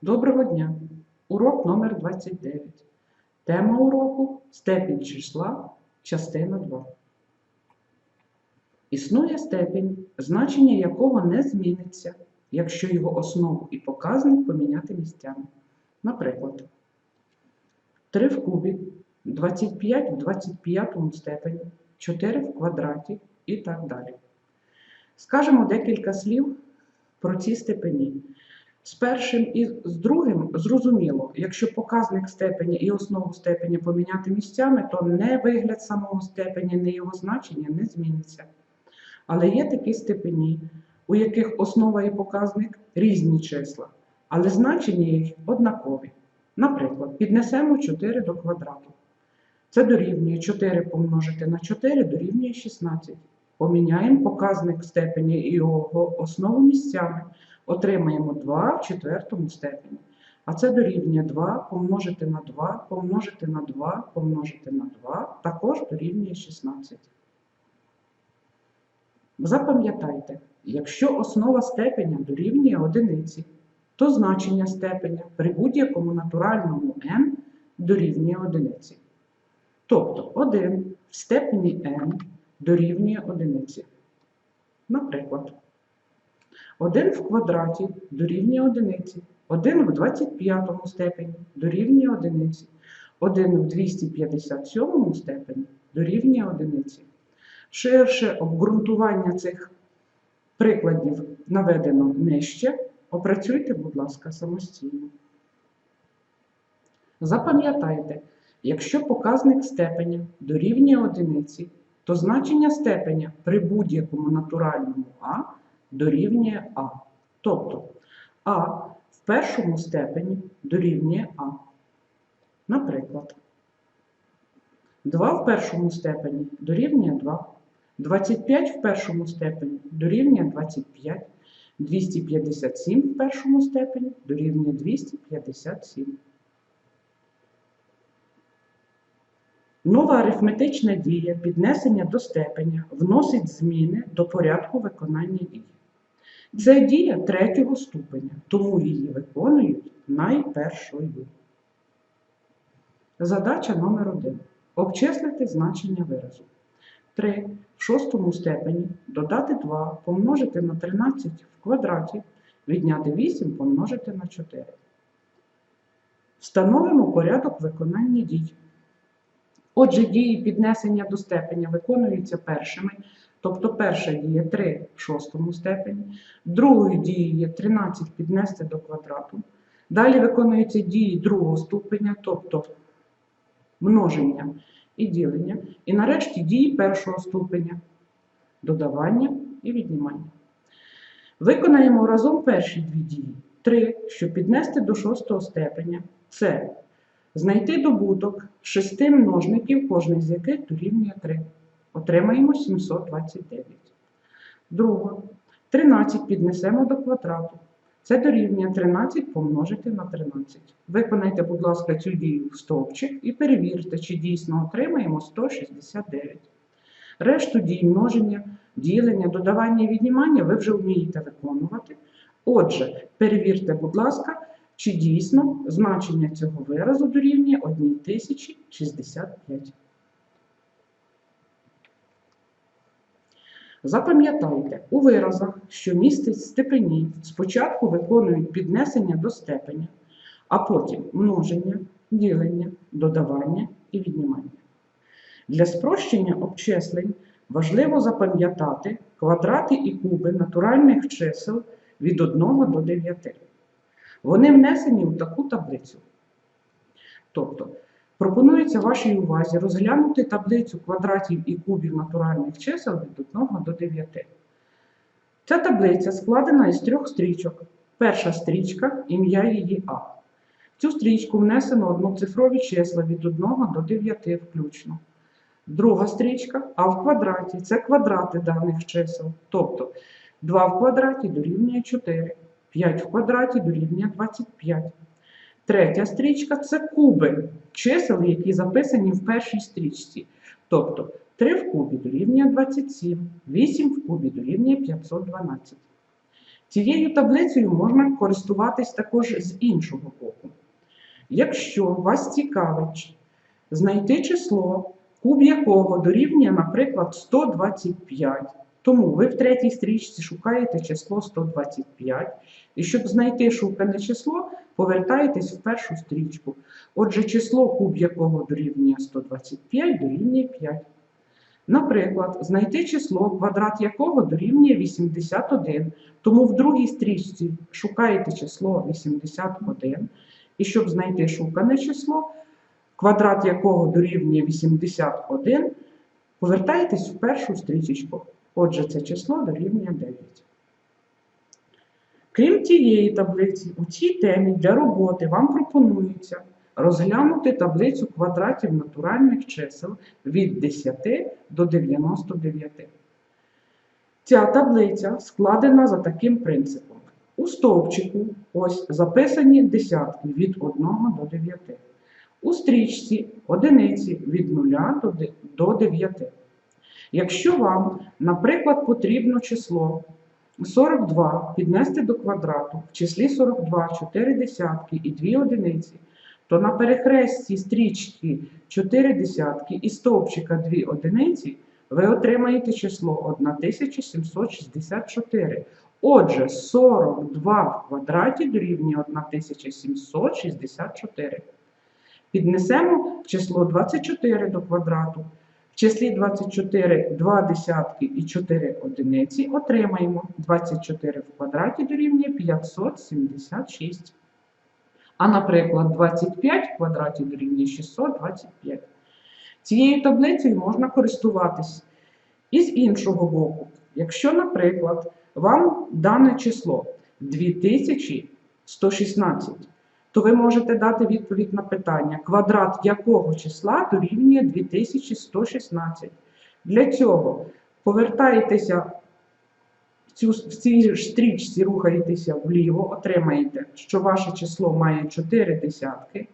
Доброго дня! Урок номер 29. Тема уроку степінь числа, частина 2. Існує степінь, значення якого не зміниться, якщо його основу і показник поміняти місцями. Наприклад, 3 в кубі, 25 в 25 степені, 4 в квадраті і так далі. Скажемо декілька слів про ці степені. З першим і з другим зрозуміло, якщо показник степені і основу степеня поміняти місцями, то не вигляд самого степеня, не його значення не зміниться. Але є такі степені, у яких основа і показник різні числа, але значення їх однакові. Наприклад, піднесемо 4 до квадрату. Це дорівнює 4 помножити на 4 дорівнює 16. Поміняємо показник степені і його основу місцями отримаємо 2 в четвертому степені. А це дорівнює 2 помножити на 2, помножити на 2, помножити на 2, також дорівнює 16. Запам'ятайте, якщо основа степеня дорівнює одиниці, то значення степеня при будь-якому натуральному n дорівнює одиниці. Тобто 1 в степені n дорівнює одиниці. Наприклад, 1 в квадраті дорівнює одиниці, 1 в 25 степені дорівнює одиниці, 1 в 257 степені дорівнює одиниці. Ширше обґрунтування цих прикладів наведено нижче. Опрацюйте, будь ласка, самостійно. Запам'ятайте, якщо показник степеня дорівнює одиниці, то значення степеня при будь-якому натуральному А дорівнює А. Тобто А в першому степені дорівнює А. Наприклад, 2 в першому степені дорівнює 2, 25 в першому степені дорівнює 25, 257 в першому степені дорівнює 257. Нова арифметична дія піднесення до степеня вносить зміни до порядку виконання дій. Це дія третього ступеня, тому її виконують найпершою. Задача номер 1. Обчислити значення виразу. 3 в шостому степені додати 2 помножити на 13 в квадраті, відняти 8 помножити на 4. Встановимо порядок виконання дій. Отже, дії піднесення до степеня виконуються першими, тобто перша дія 3 в шостому степені, другою дією є 13 піднести до квадрату. Далі виконуються дії другого ступеня, тобто множення і ділення. І нарешті дії першого ступеня додавання і віднімання. Виконаємо разом перші дві дії. 3, щоб піднести до шостого степеня, це Знайти добуток шести множників, кожний з яких дорівнює 3. Отримаємо 729. Друга. 13 піднесемо до квадрату. Це дорівнює 13 помножити на 13. Виконайте, будь ласка, цю дію в стовпчик і перевірте, чи дійсно отримаємо 169. Решту дій множення, ділення, додавання і віднімання ви вже вмієте виконувати. Отже, перевірте, будь ласка, чи дійсно значення цього виразу дорівнює 1065. Запам'ятайте, у виразах, що містять степені, спочатку виконують піднесення до степеня, а потім множення, ділення, додавання і віднімання. Для спрощення обчислень важливо запам'ятати квадрати і куби натуральних чисел від 1 до 9. Вони внесені в таку таблицю. Тобто, пропонується вашій увазі розглянути таблицю квадратів і кубів натуральних чисел від 1 до 9. Ця таблиця складена із трьох стрічок. Перша стрічка ім'я її А. В цю стрічку внесено одноцифрові числа від 1 до 9 включно. Друга стрічка А в квадраті це квадрати даних чисел. Тобто 2 в квадраті дорівнює 4. 5 в квадраті дорівнює 25. Третя стрічка це куби чисел, які записані в першій стрічці. Тобто 3 в кубі дорівнює 27, 8 в кубі дорівнює 512. Цією таблицею можна користуватись також з іншого боку. Якщо вас цікавить знайти число, куб якого дорівнює, наприклад, 125, тому ви в третій стрічці шукаєте число 125, і щоб знайти шукане число, повертаєтесь в першу стрічку. Отже, число, куб якого дорівнює 125, дорівнює 5. Наприклад, знайти число, квадрат якого дорівнює 81. Тому в другій стрічці шукаєте число 81. І щоб знайти шукане число, квадрат якого дорівнює 81, повертаєтесь в першу стрічечку. Отже, це число дорівнює 9. Крім тієї таблиці, у цій темі для роботи вам пропонується розглянути таблицю квадратів натуральних чисел від 10 до 99. Ця таблиця складена за таким принципом. У стовпчику ось записані десятки від 1 до 9. У стрічці одиниці від 0 до до 9. Якщо вам, наприклад, потрібно число 42 піднести до квадрату в числі 42 4 десятки і 2 одиниці, то на перехресті стрічки 4 десятки і стовпчика 2 одиниці ви отримаєте число 1764. Отже, 42 в квадраті дорівнює 1764. Піднесемо число 24 до квадрату. Числі 24 2 десятки і 4 одиниці отримаємо 24 в квадраті дорівнює 576. А, наприклад, 25 в квадраті дорівнює 625. Цією таблицею можна користуватись і з іншого боку. Якщо, наприклад, вам дане число 2116, то ви можете дати відповідь на питання, квадрат якого числа дорівнює 2116. Для цього повертаєтеся в, цій стрічці, рухаєтеся вліво, отримаєте, що ваше число має 4 десятки.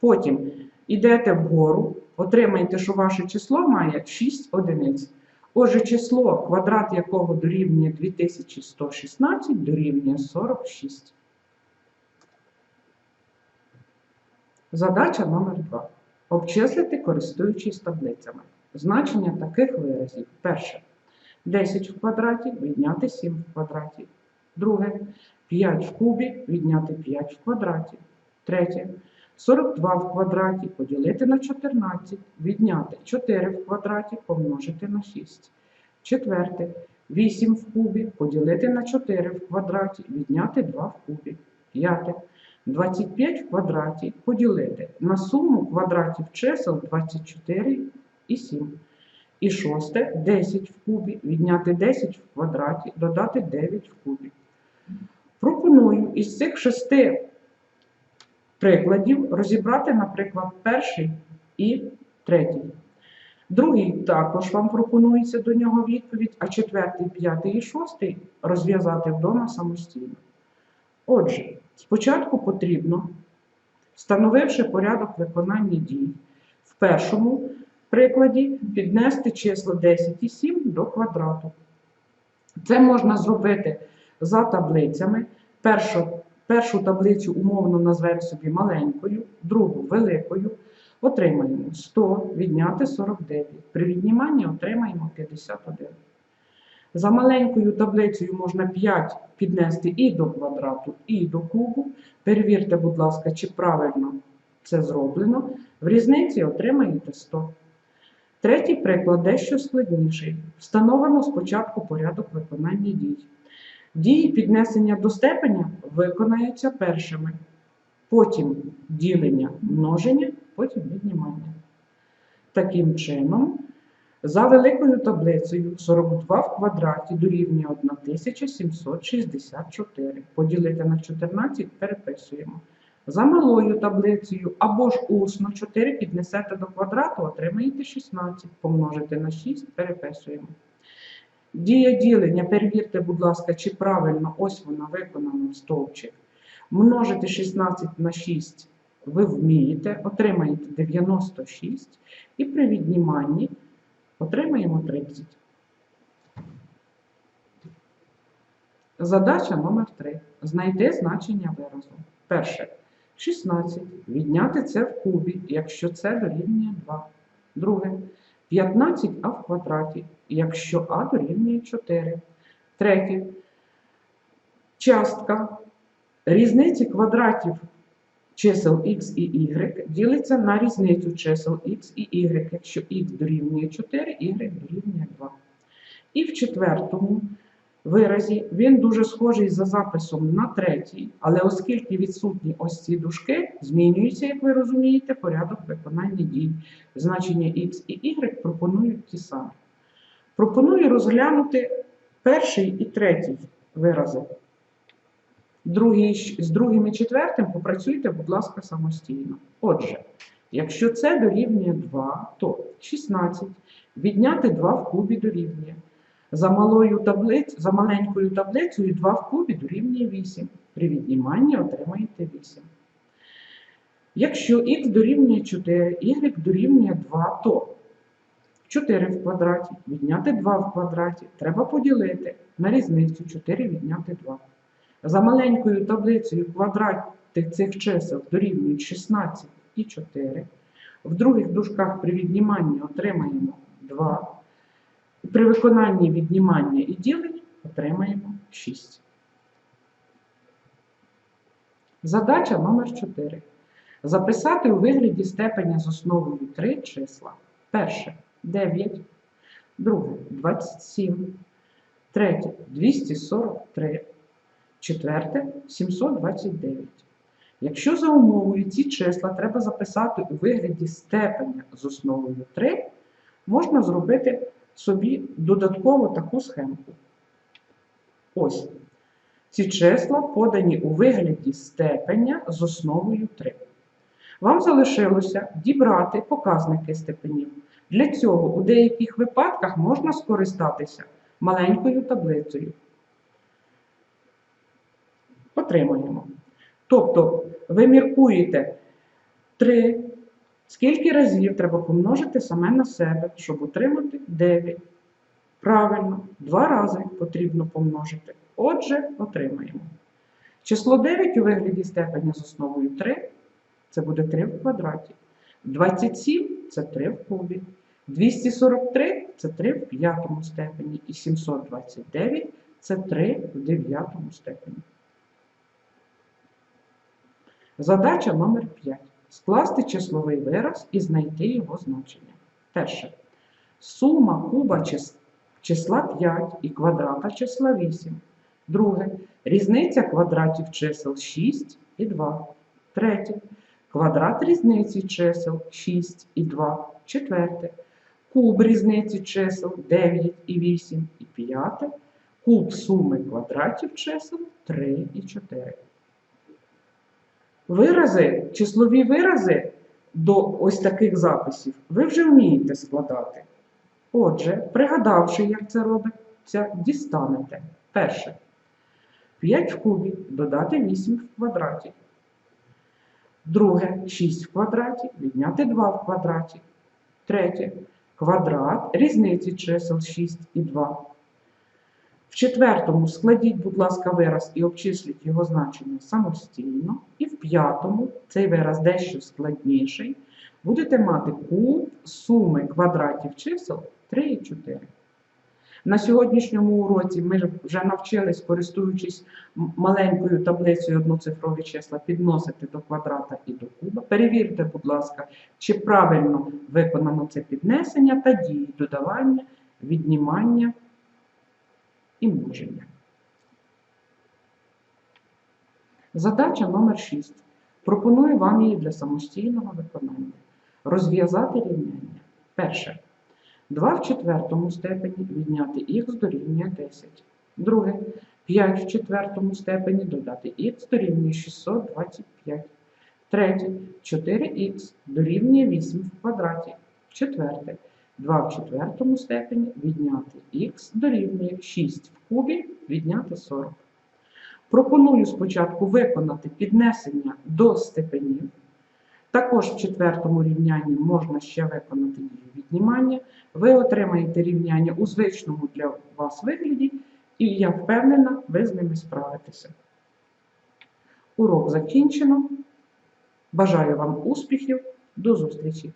Потім йдете вгору, отримаєте, що ваше число має 6 одиниць. Отже, число, квадрат якого дорівнює 2116, дорівнює 46. Задача номер 2. Обчислити, користуючись таблицями. Значення таких виразів. Перше. 10 в квадраті відняти 7 в квадраті. Друге. 5 в кубі відняти 5 в квадраті. Третє. 42 в квадраті поділити на 14, відняти 4 в квадраті помножити на 6. Четверте. 8 в кубі поділити на 4 в квадраті, відняти 2 в кубі. П'яте. 25 в квадраті поділити на суму квадратів чисел 24 і 7. І шосте 10 в кубі, відняти 10 в квадраті, додати 9 в кубі. Пропоную із цих шести прикладів розібрати, наприклад, перший і третій. Другий також вам пропонується до нього відповідь, а четвертий, п'ятий і шостий розв'язати вдома самостійно. Отже, спочатку потрібно, встановивши порядок виконання дій, в першому прикладі піднести число 10 і 7 до квадрату. Це можна зробити за таблицями. Першу, першу таблицю умовно назвемо собі маленькою, другу великою. Отримаємо 100 відняти 49. При відніманні отримаємо 51. За маленькою таблицею можна 5 піднести і до квадрату, і до кубу. Перевірте, будь ласка, чи правильно це зроблено. В різниці отримаєте 100. Третій приклад дещо складніший. Встановимо спочатку порядок виконання дій. Дії піднесення до степеня виконаються першими. Потім ділення множення, потім віднімання. Таким чином, за великою таблицею 42 в квадраті дорівнює 1764. Поділити на 14 переписуємо. За малою таблицею або ж усно 4 піднесете до квадрату, отримаєте 16. Помножити на 6 переписуємо. Дія ділення, перевірте, будь ласка, чи правильно ось вона виконана в стовпчик. Множити 16 на 6 ви вмієте, отримаєте 96 і при відніманні отримаємо 30. Задача номер 3. Знайти значення виразу. Перше. 16. Відняти це в кубі, якщо це дорівнює 2. Друге. 15а в квадраті, якщо а дорівнює 4. Третє. Частка різниці квадратів чисел x і y ділиться на різницю чисел x і y, якщо x дорівнює 4, y дорівнює 2. І в четвертому виразі він дуже схожий за записом на третій, але оскільки відсутні ось ці дужки, змінюється, як ви розумієте, порядок виконання дій. Значення x і y пропонують ті самі. Пропоную розглянути перший і третій вирази. Другий, з другим і четвертим попрацюйте, будь ласка, самостійно. Отже, якщо це дорівнює 2, то 16 відняти 2 в кубі дорівнює. За, малою таблиць, за маленькою таблицею 2 в кубі дорівнює 8. При відніманні отримаєте 8. Якщо х дорівнює 4, y дорівнює 2, то 4 в квадраті відняти 2 в квадраті треба поділити на різницю 4 відняти 2. За маленькою таблицею квадрати цих чисел дорівнюють 16 і 4. В других дужках при відніманні отримаємо 2. І При виконанні віднімання і ділень отримаємо 6. Задача номер 4. Записати у вигляді степеня з основою 3 числа. Перше 9, друге 27, третє 243, четверте 729. Якщо за умовою ці числа треба записати у вигляді степеня з основою 3, можна зробити собі додатково таку схемку. Ось. Ці числа подані у вигляді степеня з основою 3. Вам залишилося дібрати показники степенів. Для цього у деяких випадках можна скористатися маленькою таблицею. Отримаємо. Тобто ви міркуєте 3, скільки разів треба помножити саме на себе, щоб отримати 9. Правильно, 2 рази потрібно помножити. Отже, отримаємо. Число 9 у вигляді степеня з основою 3 це буде 3 в квадраті. 27 це 3 в кубі. 243 це 3 в п'ятому степені. І 729 це 3 в дев'ятому степені. Задача номер 5. Скласти числовий вираз і знайти його значення. Перше. Сума куба чис- числа 5 і квадрата числа 8. Друге. Різниця квадратів чисел 6 і 2. Третє. Квадрат різниці чисел 6 і 2. Четверте. Куб різниці чисел 9 і 8 і п'яте. Куб суми квадратів чисел 3 і 4. Вирази, числові вирази до ось таких записів ви вже вмієте складати. Отже, пригадавши, як це робиться, дістанете. Перше. 5 в кубі додати 8 в квадраті. Друге 6 в квадраті, відняти 2 в квадраті. Третє квадрат різниці чисел 6 і 2. В четвертому складіть, будь ласка, вираз і обчисліть його значення самостійно. І в п'ятому, цей вираз дещо складніший, будете мати куб суми квадратів чисел 3 і 4. На сьогоднішньому уроці ми вже навчились, користуючись маленькою таблицею одноцифрові числа, підносити до квадрата і до куба. Перевірте, будь ласка, чи правильно виконано це піднесення та дії додавання, віднімання і множення. Задача номер 6. Пропоную вам її для самостійного виконання. Розв'язати рівняння. Перше. 2 в четвертому степені відняти х дорівнює 10. Друге. 5 в четвертому степені додати х дорівнює 625. Третє. 4х дорівнює 8 в квадраті. Четверте. 2 в четвертому степені відняти х дорівнює 6 в кубі відняти 40. Пропоную спочатку виконати піднесення до степенів. Також в четвертому рівнянні можна ще виконати дію віднімання. Ви отримаєте рівняння у звичному для вас вигляді І я впевнена, ви з ними справитеся. Урок закінчено. Бажаю вам успіхів. До зустрічі!